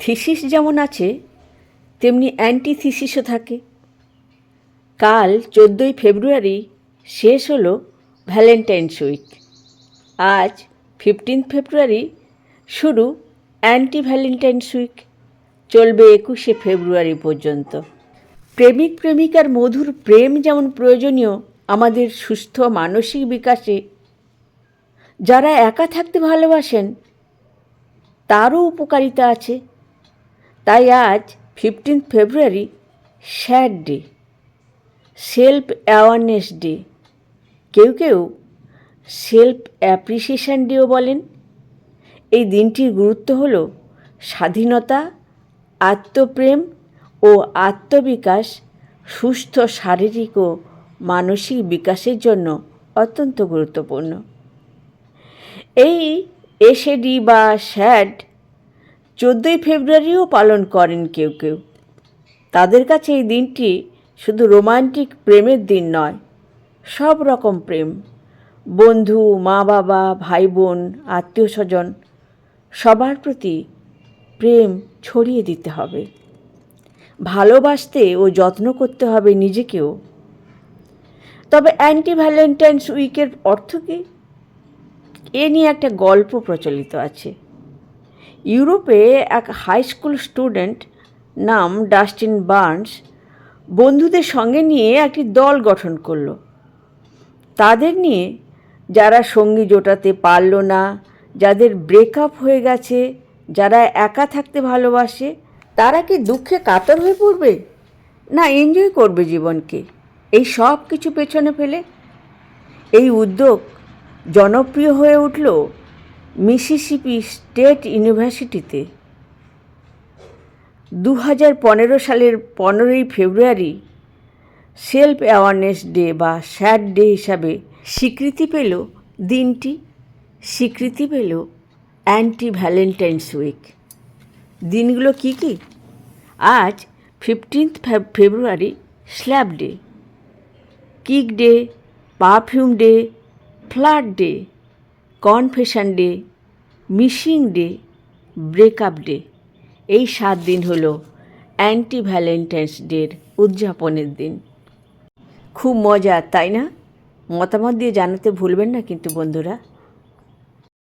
Thesis যেমন আছে, তেমনি অ্যান্টি থিসিসও থাকে। কাল চোদ্দোই ফেব্রুয়ারি শেষ হলো ভ্যালেন্টাইন্স উইক। আজ ফিফটিন্থ ফেব্রুয়ারি শুরু অ্যান্টি ভ্যালেন্টাইন্স উইক। চলবে একুশে ফেব্রুয়ারি পর্যন্ত। প্রেমিক প্রেমিকার মধুর প্রেম যেমন প্রয়োজনীয় আমাদের সুস্থ মানসিক বিকাশে, যারা একা থাকতে ভালোবাসেন, তারও উপকারিতা আছে। তাই আজ fifteenth February sad day self awareness day কেউ কেউ সেলফ অ্যাপ্রিসিয়েশন ডেও বলেন। এই দিনটির গুরুত্ব হল স্বাধীনতা, আত্মপ্রেম ও আত্মবিকাশ, সুস্থ শারীরিক ও মানসিক বিকাশের জন্য অত্যন্ত গুরুত্বপূর্ণ। এই এসএডি বা স্যাড চোদ্দোই ফেব্রুয়ারিও পালন করেন কেউ কেউ। তাদের কাছে এই দিনটি শুধু রোমান্টিক প্রেমের দিন নয়, সব রকম প্রেম। বন্ধু মা বাবা ভাই বোন আত্মীয় স্বজন সবার প্রতি প্রেম ছড়িয়ে দিতে হবে। ভালোবাসতে ও যত্ন করতে হবে নিজেকেও। তবে অ্যান্টি ভ্যালেন্টাইন্স উইকের অর্থ কী? এ নিয়ে একটা গল্প প্রচলিত আছে। ইউরোপে এক হাই স্কুল স্টুডেন্ট নাম ডাস্টিন বার্নস বন্ধুদের সঙ্গে নিয়ে একটি দল গঠন করল। তাদের নিয়ে যারা সঙ্গী জোটাতে পারল না, যাদের ব্রেকআপ হয়ে গেছে, যারা একা থাকতে ভালোবাসে, তারা কি দুঃখে কাতর হয়ে পড়বে? না এনজয় করবে জীবনকে। এই সব কিছু পেছনে ফেলে এই উদ্যোগ জনপ্রিয় হয়ে উঠল মিসিসিপি স্টেট ইউনিভার্সিটিতে দু হাজার পনেরো সালের পনেরোই ফেব্রুয়ারি সেলফ অ্যাওয়ারনেস ডে বা স্যাড ডে হিসাবে স্বীকৃতি পেল দিনটি। স্বীকৃতি পেল অ্যান্টি ভ্যালেন্টাইন্স উইক। দিনগুলো কি কি? আজ fifteenth February slap day. Kick day, perfume day, flirt day. Confession day missing day, breakup day. এই সাত দিন হল অ্যান্টি ভ্যালেন্টাইন্স ডের উদযাপনের দিন। খুব মজা, তাই না? মতামত দিয়ে জানাতে ভুলবেন না কিন্তু বন্ধুরা।